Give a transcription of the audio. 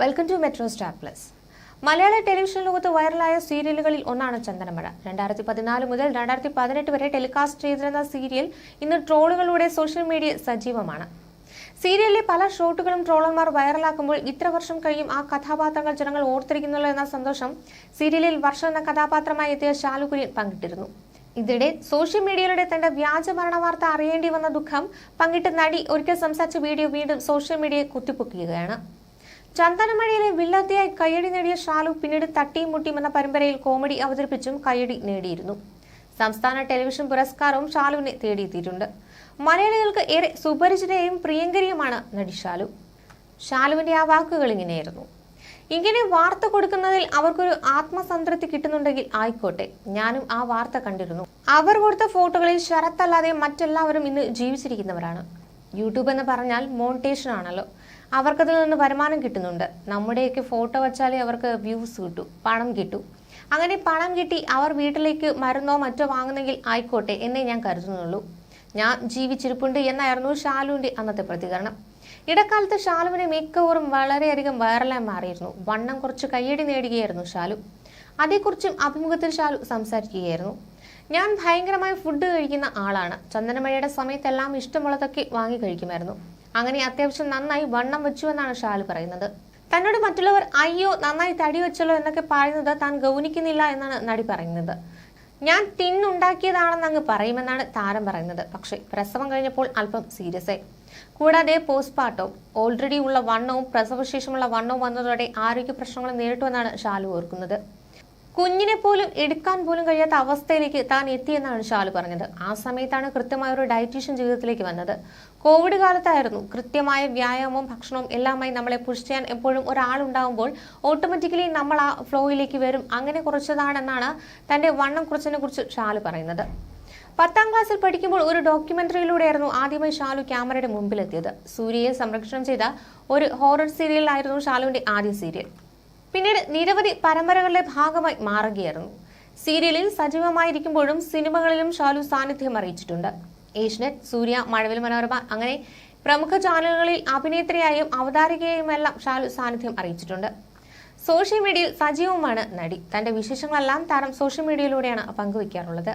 Welcome to metro star plus Malayala television ലോകത്ത് വൈറലായ സീരിയലുകളിൽ ഒന്നാണ് ചന്ദനമഴ. രണ്ടായിരത്തി പതിനാല് മുതൽ രണ്ടായിരത്തി പതിനെട്ട് വരെ ടെലികാസ്റ്റ് ചെയ്തിരുന്ന സീരിയൽ ഇന്ന് ട്രോളുകളുടെ സോഷ്യൽ മീഡിയ സജീവമാണ്. സീരിയലിലെ പല ഷോട്ടുകളും ട്രോളർമാർ വൈറലാക്കുമ്പോൾ ഇത്ര വർഷം കഴിയും ആ കഥാപാത്രങ്ങൾ ജനങ്ങൾ ഓർത്തിരിക്കുന്നുള്ളൂ എന്ന സന്തോഷം സീരിയലിൽ വർഷം എന്ന കഥാപാത്രമായി എത്തിയ ശാലു കുര്യൻ പങ്കിട്ടിരുന്നു. ഇതിനിടെ സോഷ്യൽ മീഡിയയിലൂടെ തന്റെ വ്യാജ മരണ വാർത്ത അറിയേണ്ടി വന്ന ദുഃഖം പങ്കിട്ട് നടി ഒരിക്കൽ സംസാരിച്ച വീഡിയോ വീണ്ടും സോഷ്യൽ മീഡിയയെ കുത്തിപ്പൊക്കുകയാണ് ചന്ദനമഴയിലെ വില്ലത്തിയായി കയ്യടി നേടിയ ഷാലു പിന്നീട് തട്ടിയും മുട്ടിയും എന്ന പരമ്പരയിൽ കോമഡി അവതരിപ്പിച്ചും കയ്യടി നേടിയിരുന്നു. സംസ്ഥാന ടെലിവിഷൻ പുരസ്കാരവും ഷാലുവിനെ തേടിയെത്തിയിട്ടുണ്ട്. മലയാളികൾക്ക് ഏറെ സുപരിചിതയും പ്രിയങ്കരിയുമാണ് നടി ഷാലു. ഷാലുവിന്റെ ആ വാക്കുകൾ ഇങ്ങനെയായിരുന്നു. ഇങ്ങനെ വാർത്ത കൊടുക്കുന്നതിൽ അവർക്കൊരു ആത്മസംതൃപ്തി കിട്ടുന്നുണ്ടെങ്കിൽ ആയിക്കോട്ടെ ഞാനും ആ വാർത്ത കണ്ടിരുന്നു. അവർ കൊടുത്ത ഫോട്ടോകളിൽ ശരത്തല്ലാതെ മറ്റെല്ലാവരും ഇന്ന് ജീവിച്ചിരിക്കുന്നവരാണ്. യൂട്യൂബ് എന്ന് പറഞ്ഞാൽ മോണിറ്റേഷൻ ആണല്ലോ അവർക്കതിൽ നിന്ന് വരുമാനം കിട്ടുന്നുണ്ട്. നമ്മുടെയൊക്കെ ഫോട്ടോ വെച്ചാലേ അവർക്ക് വ്യൂസ് കിട്ടൂ പണം കിട്ടൂ. അങ്ങനെ പണം കിട്ടി അവർ വീട്ടിലേക്ക് മരുന്നോ മറ്റോ വാങ്ങുന്നെങ്കിൽ ആയിക്കോട്ടെ എന്നേ ഞാൻ കരുതുന്നുള്ളൂ. ഞാൻ ജീവിച്ചിരിപ്പുണ്ട് എന്നായിരുന്നു ഷാലുവിന്റെ അന്നത്തെ പ്രതികരണം. ഇടക്കാലത്ത് ഷാലുവിനെ മിക്കവറും വളരെയധികം വൈറലായി മാറിയിരുന്നു. വണ്ണം കുറച്ച് കയ്യടി നേടുകയായിരുന്നു ഷാലു അതേക്കുറിച്ചും അഭിമുഖത്തിൽ ഷാലു സംസാരിക്കുകയായിരുന്നു. ഞാൻ ഭയങ്കരമായി ഫുഡ് കഴിക്കുന്ന ആളാണ്. ചന്ദനമഴയുടെ സമയത്തെല്ലാം ഇഷ്ടമുള്ളതൊക്കെ വാങ്ങി കഴിക്കുമായിരുന്നു. അങ്ങനെ അത്യാവശ്യം നന്നായി വണ്ണം വെച്ചു എന്നാണ് ഷാൽ പറയുന്നത്. തന്നോട് മറ്റുള്ളവർ അയ്യോ നന്നായി തടി വെച്ചല്ലോ എന്നൊക്കെ പറയുന്നത് താൻ ഗൗനിക്കുന്നില്ല എന്നാണ് നടി പറയുന്നത്. ഞാൻ തിന്നുണ്ടാക്കിയതാണെന്ന് അങ്ങ് പറയുമെന്നാണ് താരം പറയുന്നത്. പക്ഷേ പ്രസവം കഴിഞ്ഞപ്പോൾ അല്പം സീരിയസ് ആയി. കൂടാതെ പോസ്റ്റ്പാർട്ടവും ഓൾറെഡി ഉള്ള വണ്ണവും പ്രസവശേഷമുള്ള വണ്ണവും വന്നതോടെ ആരോഗ്യ പ്രശ്നങ്ങൾ നേരിട്ടുവെന്നാണ് ഷാലു ഓർക്കുന്നത്. കുഞ്ഞിനെ പോലും എടുക്കാൻ പോലും കഴിയാത്ത അവസ്ഥയിലേക്ക് താൻ എത്തിയെന്നാണ് ഷാലു പറഞ്ഞത്. ആ സമയത്താണ് കൃത്യമായ ഒരു ഡയറ്റീഷ്യൻ ജീവിതത്തിലേക്ക് വന്നത്. കോവിഡ് കാലത്തായിരുന്നു കൃത്യമായ വ്യായാമവും ഭക്ഷണവും എല്ലാമായി നമ്മളെ പുഷ് ചെയ്യാൻ എപ്പോഴും ഒരാളുണ്ടാവുമ്പോൾ ഓട്ടോമാറ്റിക്കലി നമ്മൾ ആ ഫ്ലോയിലേക്ക് വരും. അങ്ങനെ കുറച്ചതാണെന്നാണ് തന്റെ വണ്ണം കുറച്ചതിനെ കുറിച്ച് ഷാലു പറയുന്നത്. പത്താം ക്ലാസ്സിൽ പഠിക്കുമ്പോൾ ഒരു ഡോക്യുമെന്ററിയിലൂടെയായിരുന്നു ആദ്യമായി ഷാലു ക്യാമറയുടെ മുമ്പിലെത്തിയത്. സൂര്യയെ സംരക്ഷണം ചെയ്ത ഒരു ഹോറർ സീരിയലായിരുന്നു ഷാലുവിന്റെ ആദ്യ സീരിയൽ. പിന്നീട് നിരവധി പരമ്പരകളുടെ ഭാഗമായി മാറുകയായിരുന്നു. സീരിയലിൽ സജീവമായിരിക്കുമ്പോഴും സിനിമകളിലും ഷാലു സാന്നിധ്യം അറിയിച്ചിട്ടുണ്ട്. ഏഷ്യനെറ്റ് സൂര്യ മഴവിൽ മനോരമ അങ്ങനെ പ്രമുഖ ചാനലുകളിൽ അഭിനേത്രിയായും അവതാരികയായുമെല്ലാം ഷാലു സാന്നിധ്യം അറിയിച്ചിട്ടുണ്ട്. സോഷ്യൽ മീഡിയയിൽ സജീവമാണ് നടി. തന്റെ വിശേഷങ്ങളെല്ലാം താരം സോഷ്യൽ മീഡിയയിലൂടെയാണ് പങ്കുവയ്ക്കാറുള്ളത്